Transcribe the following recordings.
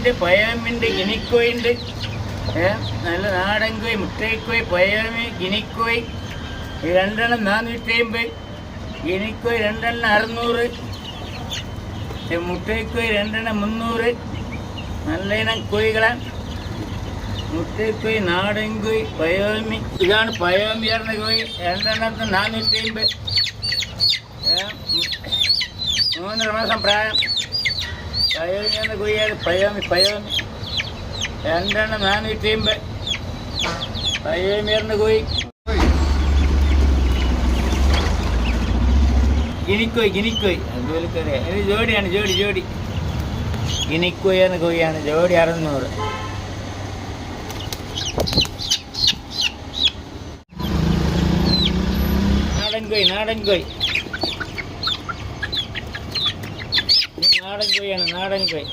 ഉണ്ട് പഴമുണ്ട് ഗിനിക്കോയുണ്ട് നല്ല നാടൻ കോഴി മുട്ടക്കോയി പഴമി ഗിനിക്കോയി രണ്ടെണ്ണം നാനൂറ്റി അമ്പത് ഗിനിക്കോയി രണ്ടെണ്ണം അറുന്നൂറ് ഈ മുട്ടക്കോയി രണ്ടെണ്ണം മുന്നൂറ് നല്ല ഇനം കോഴികളാണ് മുട്ടക്കോയി നാടൻ കോഴി പയോമി ഇതാണ് പയോമി പറഞ്ഞ കോഴി രണ്ടെണ്ണത്തിന് നാനൂറ്റി അമ്പത് മൂന്നര മാസം പ്രായം. പയോമി എന്ന കോഴിയാണ് പയോമി പയോമി രണ്ടെണ്ണം ഞാൻ പയോമി പറഞ്ഞ കോഴി ഗിനിക്കോയ് ഗിനിക്കോയ്. അതുപോലെ അറിയാം ഇത് ജോഡിയാണ് ജോഡി ജോഡി. ഗിനിക്കോയ് എന്ന കൊയ്യാണ്. ജോഡി അറുന്നൂറ്. നാടൻ കൊയ് നാടൻ കോഴി നാടൻ കോഴിയാണ് നാടൻ കോഴി.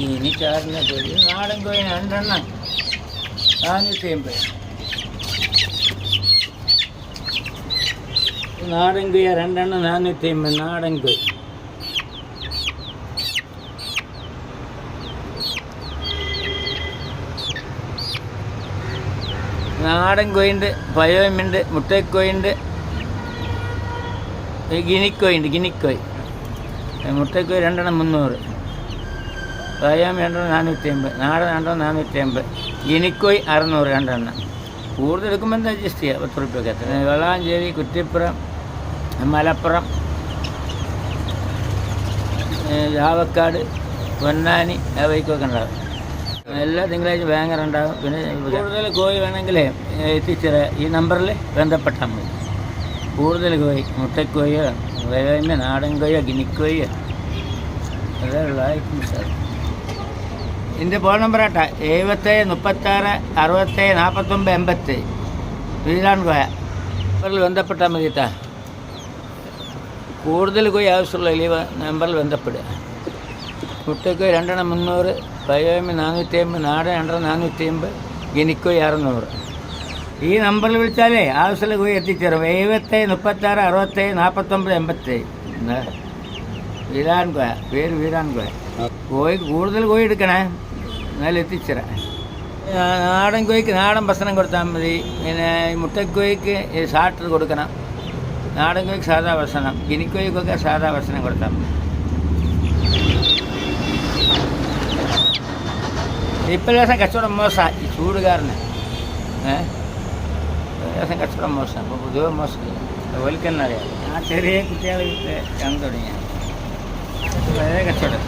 ഇനി ചാറിന കോഴി. നാടൻ കോഴി രണ്ടെണ്ണം. നാനൂറ്റി അമ്പത് നാടൻ കോഴി രണ്ടെണ്ണം നാനൂറ്റി അമ്പത് നാടൻ കോഴി. നാടൻ കോയിണ്ട് പയോമുണ്ട് മുട്ടക്കോയുണ്ട് ഗിനിക്കോയുണ്ട് ഗിനിക്കോയ് മുട്ടക്കോയ് രണ്ടെണ്ണം മുന്നൂറ്. പയോം രണ്ടെണ്ണം നാനൂറ്റി അമ്പത് നാടൻ രണ്ടെണ്ണം നാനൂറ്റി അമ്പത് ഗിനിക്കോയ് അറുന്നൂറ് രണ്ടെണ്ണം. കൂടുതൽ എടുക്കുമ്പോൾ എന്താ അഡ്ജസ്റ്റ് ചെയ്യുക പത്ത് റുപ്യൊക്കെ എത്ര? വെള്ളാഞ്ചേരി കുറ്റിപ്പുറം മലപ്പുറം ചാവക്കാട് പൊന്നാനി ആ വൈക്കൊക്കെ ഉണ്ടാകും എല്ലാ തിങ്കളാഴ്ച ബാങ്കർ ഉണ്ടാകും പിന്നെ കൂടുതൽ കോഴി വേണമെങ്കിൽ എത്തിച്ചേരാ. ഈ നമ്പറിൽ ബന്ധപ്പെട്ടാൽ മതി. കൂടുതൽ കോഴി മുട്ടക്കോയോ വേമ നാടൻ കോയോ ഗിനിക്കോയോ അതേയുള്ള സാർ എന്റെ ഫോൺ നമ്പർ ആട്ടാ എഴുപത്തേഴ് മുപ്പത്താറ് അറുപത്തേഴ് നാൽപ്പത്തൊമ്പത് എൺപത്തേഴ് വീരാൻ കോയ. നമ്പറിൽ ബന്ധപ്പെട്ടാൽ മതി കേട്ടാ കൂടുതൽ കോഴി ആവശ്യമുള്ള ഈ നമ്പറിൽ ബന്ധപ്പെടുക. മുട്ടയ്ക്ക് രണ്ടെണ്ണം മുന്നൂറ് പയോമി നാനൂറ്റി അമ്പത് നാടൻ രണ്ടെണ്ണം നാനൂറ്റി അമ്പത് ഗിനിക്കോയി അറുന്നൂറ്. ഈ നമ്പറിൽ വിളിച്ചാലേ ആവശ്യമുള്ള പോയി എത്തിച്ചേരും. എഴുപത്തേഴ് മുപ്പത്താറ് അറുപത്തേഴ് നാൽപ്പത്തൊമ്പത് എൺപത്തേഴ്. വീരാൻ കോയ പേര് വീരാൻ കോയ കോഴി കൂടുതൽ കോഴി എടുക്കണേ? എന്നാലും എത്തിച്ചേരാം. നാടൻ കോഴിക്ക് നാടൻ ഭക്ഷണം കൊടുത്താൽ മതി. പിന്നെ മുട്ടക്കോഴിക്ക് സാട്ടർ കൊടുക്കണം. നാടൻ കോഴിക്ക് സാധാ ഭക്ഷണം. ഗിനിക്കോഴിക്കൊക്കെ സാധാ ഭക്ഷണം കൊടുത്താൽ മതി. ഇപ്പം ദിവസം കച്ചവടം മോശമായി. ചൂടുകാരനെ. ചൂട് കാരണം ഏ ദിവസം കച്ചവടം മോശമാണ് അപ്പോൾ പൊതുവെ മോശമില്ല അറിയാം. ആ ചെറിയ കുട്ടികൾ കണ്ടു തുടങ്ങിയ. വളരെ കച്ചവടം.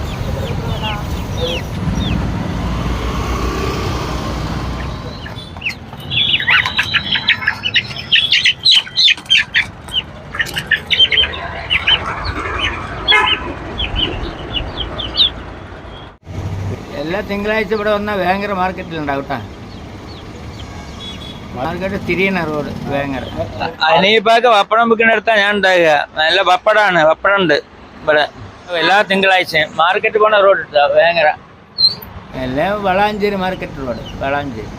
എല്ലാ തിങ്കളാഴ്ച ഇവിടെ വന്നാൽ ഭയങ്കര മാർക്കറ്റിലുണ്ടാവും കേട്ടോ. മാർക്കറ്റ് തിരിയണ റോഡ് വേങ്ങര അനീപ്പാക്ക് പപ്പടം വിൽക്കുന്നിടത്താണ് ഞാൻ ഉണ്ടാകുക നല്ല പപ്പടമാണ് പപ്പടം ഉണ്ട് ഇവിടെ എല്ലാ തിങ്കളാഴ്ചയും മാർക്കറ്റ് പോണ റോഡ് ഇട്ടാ വേങ്ങര എല്ലാം വളാഞ്ചേരി മാർക്കറ്റ് റോഡ് വളാഞ്ചേരി.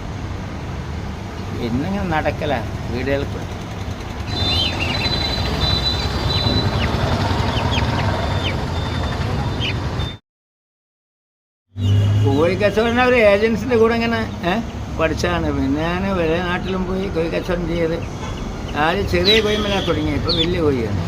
എന്നിങ്ങനെ നടക്കല വീടുകളിൽ കൂടെ കോഴി കച്ചവടം ഒരു ഏജൻസിന്റെ കൂടെ ഇങ്ങനെ ഏ, പഠിച്ചതാണ് പിന്നെ ഞാൻ വേറെ നാട്ടിലും പോയി കോഴി കച്ചവടം ചെയ്ത്. ആദ്യം ചെറിയ കോഴിമല തുടങ്ങി ഇപ്പോൾ വലിയ കോഴിയാണ്.